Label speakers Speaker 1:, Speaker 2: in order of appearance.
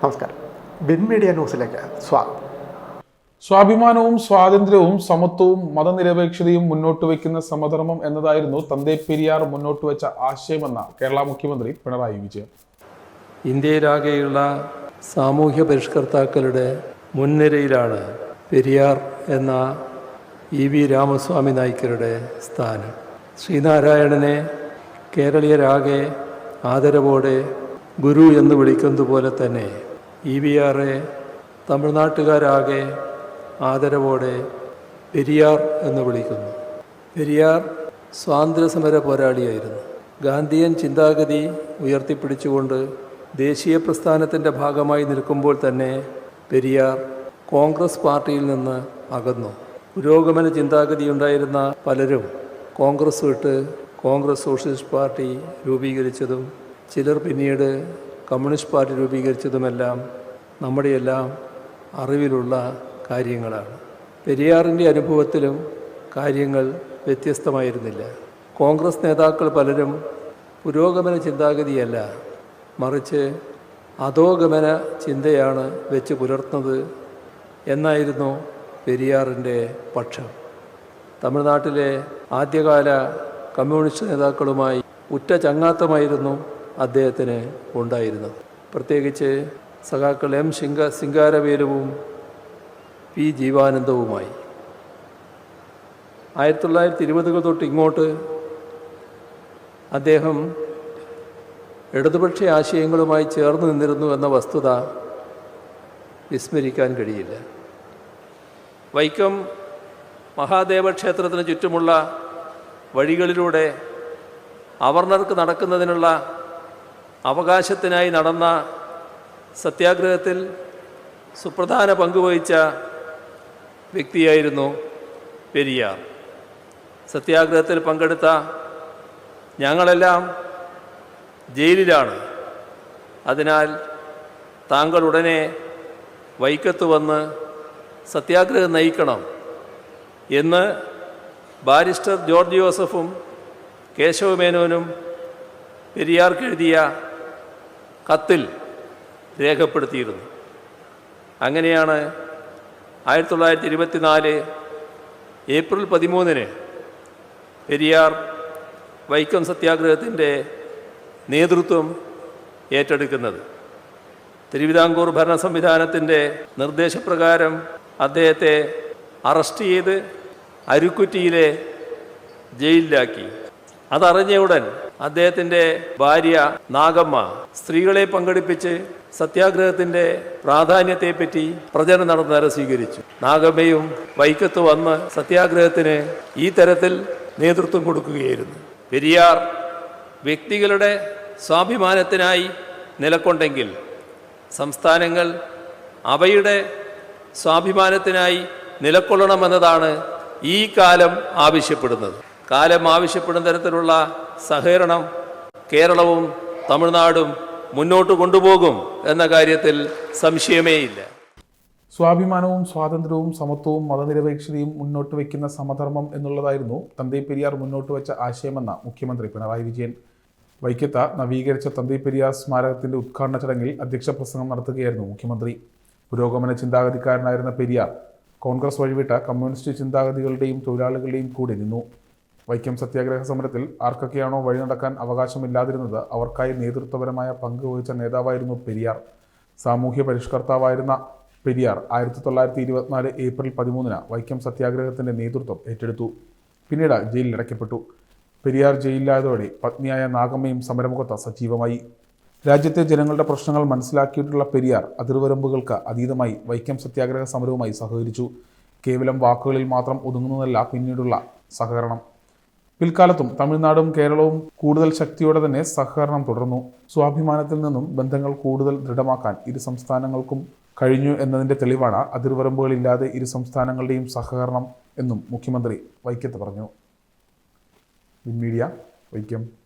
Speaker 1: നമസ്കാരം. Bin media ന്യൂസിലേക്ക് സ്വാഗതം.
Speaker 2: സ്വാഭിമാനവും സ്വാതന്ത്ര്യവും സമത്വവും മതനിരപേക്ഷതയും മുന്നോട്ട് വയ്ക്കുന്ന സമധർമ്മം എന്നതായിരുന്നു തന്തേ പെരിയാർ മുന്നോട്ട് വെച്ച ആശയമെന്ന കേരള മുഖ്യമന്ത്രി പിണറായി വിജയൻ.
Speaker 3: ഇന്ത്യയിലാകെയുള്ള സാമൂഹ്യ പരിഷ്കർത്താക്കളുടെ മുൻനിരയിലാണ് പെരിയാർ എന്ന ഇ വി രാമസ്വാമി നായ്ക്കരുടെ സ്ഥാനം. ശ്രീനാരായണനെ കേരളീയരാകെ ആദരവോടെ ഗുരു എന്ന് വിളിക്കുന്നതുപോലെ തന്നെ ഇ വി ആറെ തമിഴ്നാട്ടുകാരാകെ ആദരവോടെ പെരിയാർ എന്ന് വിളിക്കുന്നു. പെരിയാർ സ്വാതന്ത്ര്യസമര പോരാളിയായിരുന്നു. ഗാന്ധിയൻ ചിന്താഗതി ഉയർത്തിപ്പിടിച്ചുകൊണ്ട് ദേശീയ പ്രസ്ഥാനത്തിന്റെ ഭാഗമായി നിൽക്കുമ്പോൾ തന്നെ പെരിയാർ കോൺഗ്രസ് പാർട്ടിയിൽ നിന്ന് അകന്നു. പുരോഗമന ചിന്താഗതി ഉണ്ടായിരുന്ന പലരും കോൺഗ്രസ് വിട്ട് കോൺഗ്രസ് സോഷ്യലിസ്റ്റ് പാർട്ടി രൂപീകരിച്ചതും ചിലർ പിന്നീട് കമ്മ്യൂണിസ്റ്റ് പാർട്ടി രൂപീകരിച്ചതുമെല്ലാം നമ്മുടെയെല്ലാം അറിവിലുള്ള കാര്യങ്ങളാണ്. പെരിയാറിന്റെ അനുഭവത്തിലും കാര്യങ്ങൾ വ്യത്യസ്തമായിരുന്നില്ല. കോൺഗ്രസ് നേതാക്കൾ പലരും പുരോഗമന ചിന്താഗതിയല്ല മറിച്ച് അധോഗമന ചിന്തയാണ് വെച്ച് പുലർത്തുന്നത് എന്നായിരുന്നു പെരിയാറിന്റെ പക്ഷം. തമിഴ്നാട്ടിലെ ആദ്യകാല കമ്മ്യൂണിസ്റ്റ് നേതാക്കളുമായി ഉറ്റ ചങ്ങാത്തമായിരുന്നു അദ്ദേഹത്തിന് ഉണ്ടായിരുന്നത്. പ്രത്യേകിച്ച് സഖാക്കൾ എം ശിങ്ക സിംഗാരവേലുവും പി ജീവാനന്ദവുമായി. ആയിരത്തി തൊള്ളായിരത്തി ഇരുപതുകൾ തൊട്ട് ഇങ്ങോട്ട് അദ്ദേഹം ഇടതുപക്ഷ ആശയങ്ങളുമായി ചേർന്ന് നിന്നിരുന്നു എന്ന വസ്തുത വിസ്മരിക്കാൻ കഴിയില്ല. വൈക്കം മഹാദേവ ക്ഷേത്രത്തിന് ചുറ്റുമുള്ള വഴികളിലൂടെ അവർണർക്ക് നടക്കുന്നതിനുള്ള അവകാശത്തിനായി നടന്ന സത്യാഗ്രഹത്തിൽ സുപ്രധാന പങ്കുവഹിച്ച വ്യക്തിയായിരുന്നു പെരിയാർ സത്യാഗ്രഹത്തിൽ പങ്കെടുത്ത ഞങ്ങളെല്ലാം ജയിലിലാണ്. അതിനാൽ താങ്കൾ ഉടനെ വൈക്കത്ത് വന്ന് സത്യാഗ്രഹം നയിക്കണം എന്ന് ബാരിസ്റ്റർ ജോർജ് ജോസഫും കേശവമേനോനും പെരിയാർക്ക് എഴുതിയ കത്തിൽ രേഖപ്പെടുത്തിയിരുന്നു. അങ്ങനെയാണ് ആയിരത്തി തൊള്ളായിരത്തി ഇരുപത്തിനാല് ഏപ്രിൽ പതിമൂന്നിന് പെരിയാർ വൈക്കം സത്യാഗ്രഹത്തിന്റെ നേതൃത്വം ഏറ്റെടുക്കുന്നത്. തിരുവിതാംകൂർ ഭരണ സംവിധാനത്തിന്റെ നിർദ്ദേശപ്രകാരം അദ്ദേഹത്തെ അറസ്റ്റ് ചെയ്ത് അരുക്കുറ്റിയിലെ ജയിലിലാക്കി. അതറിഞ്ഞ ഉടൻ അദ്ദേഹത്തിന്റെ ഭാര്യ നാഗമ്മ സ്ത്രീകളെ പങ്കെടുപ്പിച്ച് സത്യാഗ്രഹത്തിന്റെ പ്രാധാന്യത്തെപ്പറ്റി പ്രചരണം നടത്തുന്നവരെ സ്വീകരിച്ചു. നാഗമ്മയും വൈക്കത്ത് വന്ന് സത്യാഗ്രഹത്തിന് ഈ തരത്തിൽ നേതൃത്വം കൊടുക്കുകയായിരുന്നു. പെരിയാർ വ്യക്തികളുടെ സ്വാഭിമാനത്തിനായി നിലക്കൊണ്ടെങ്കിൽ സംസ്ഥാനങ്ങൾ അവയുടെ സ്വാഭിമാനത്തിനായി നിലക്കൊള്ളണമെന്നതാണ് ഈ കാലം ആവശ്യപ്പെടുന്നത്. കാലം ആവശ്യപ്പെടുന്ന തരത്തിലുള്ള സഹകരണം കേരളവും തമിഴ്നാടും മുന്നോട്ട് കൊണ്ടുപോകും എന്ന കാര്യത്തിൽ സംശയമേയില്ല
Speaker 2: സ്വാഭിമാനവും സ്വാതന്ത്ര്യവും സമത്വവും മതനിരപേക്ഷതയും മുന്നോട്ട് വയ്ക്കുന്ന സമധർമ്മം എന്നുള്ളതായിരുന്നു തന്തേ പെരിയാർ മുന്നോട്ട് വെച്ച ആശയമെന്ന മുഖ്യമന്ത്രി പിണറായി വിജയൻ. വൈക്കത്ത നവീകരിച്ച തന്തേ പെരിയാർ സ്മാരകത്തിന്റെ ഉദ്ഘാടന ചടങ്ങിൽ അധ്യക്ഷ പ്രസംഗം നടത്തുകയായിരുന്നു മുഖ്യമന്ത്രി. പുരോഗമന ചിന്താഗതിക്കാരനായിരുന്ന പെരിയാർ കോൺഗ്രസ് വഴിവിട്ട കമ്മ്യൂണിസ്റ്റ് ചിന്താഗതികളുടെയും തൊഴിലാളികളുടെയും കൂടെ നിന്നു. വൈക്കം സത്യാഗ്രഹ സമരത്തിൽ ആർക്കൊക്കെയാണോ വഴി നടക്കാൻ അവകാശമില്ലാതിരുന്നത് അവർക്കായി നേതൃത്വപരമായ പങ്ക് വഹിച്ച നേതാവായിരുന്നു പെരിയാർ. സാമൂഹ്യ പരിഷ്കർത്താവായിരുന്ന പെരിയാർ ആയിരത്തി തൊള്ളായിരത്തി ഇരുപത്തിനാല് ഏപ്രിൽ പതിമൂന്നിന് വൈക്കം സത്യാഗ്രഹത്തിന്റെ നേതൃത്വം ഏറ്റെടുത്തു. പിന്നീട് ജയിലിൽ അടയ്ക്കപ്പെട്ടു. പെരിയാർ ജയിലിലായതോടെ പത്നിയായ നാഗമ്മയും സമരമുഖത്ത് സജീവമായി. രാജ്യത്തെ ജനങ്ങളുടെ പ്രശ്നങ്ങൾ മനസ്സിലാക്കിയിട്ടുള്ള പെരിയാർ അതിർവരമ്പുകൾക്ക് അതീതമായി വൈക്കം സത്യാഗ്രഹ സമരവുമായി സഹകരിച്ചു. കേവലം വാക്കുകളിൽ മാത്രം ഒതുങ്ങുന്നതല്ല പിന്നീടുള്ള സഹകരണം. പിൽക്കാലത്തും തമിഴ്നാടും കേരളവും കൂടുതൽ ശക്തിയോടെ തന്നെ സഹകരണം തുടർന്നു. സ്വാഭിമാനത്തിൽ നിന്നും ബന്ധങ്ങൾ കൂടുതൽ ദൃഢമാക്കാൻ ഇരു സംസ്ഥാനങ്ങൾക്കും കഴിഞ്ഞു എന്നതിന്റെ തെളിവാണ് അതിർവരമ്പുകളില്ലാതെ ഇരു സംസ്ഥാനങ്ങളുടെയും സഹകരണം എന്നും മുഖ്യമന്ത്രി വൈക്കത്ത് പറഞ്ഞു. മീഡിയ വൈക്കം.